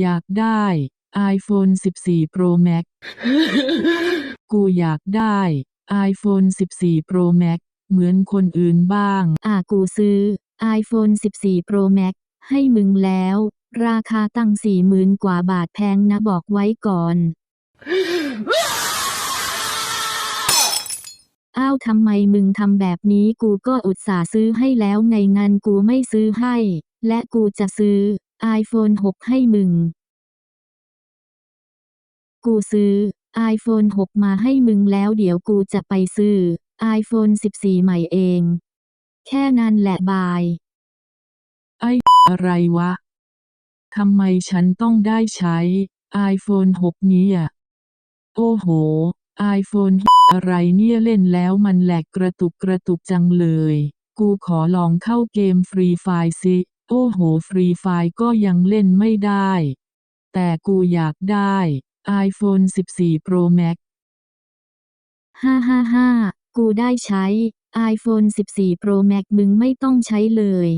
อยากได้ iPhone 14 Pro Max กูอยากได้ iPhone 14 Pro Max เหมือนคนอื่นบ้าง อ่ากูซื้อ iPhone 14 Pro Max ให้มึงแล้ว ราคาตั้งสี่หมื่นกว่าบาทแพงนะบอกไว้ก่อน อ้าวทำไมมึงทำแบบนี้กูก็อุตส่าห์ซื้อให้แล้วไงงั้นกูไม่ซื้อให้ และกูจะซื้อ iPhone 6 ให้มึง กูซื้อ iPhone 6 มาให้มึงแล้วเดี๋ยวกูจะไปซื้อ iPhone 14 ใหม่เอง แค่นั้นแหละบาย ไออะไรวะ ทำไมฉันต้องได้ใช้ iPhone 6 นี้อะ โอ้โห iPhone อะไรเนี่ยเล่นแล้วมันแหลกกระตุกกระตุกจังเลย กูขอลองเข้าเกมฟรีไฟสิ โอ้โหฟรีไฟก็ยังเล่นไม่ได้ แต่กูอยากได้ iPhone 14 Pro Max ฮ่าฮ่าฮ่ากูได้ใช้ iPhone 14 Pro Max มึงไม่ต้องใช้เลย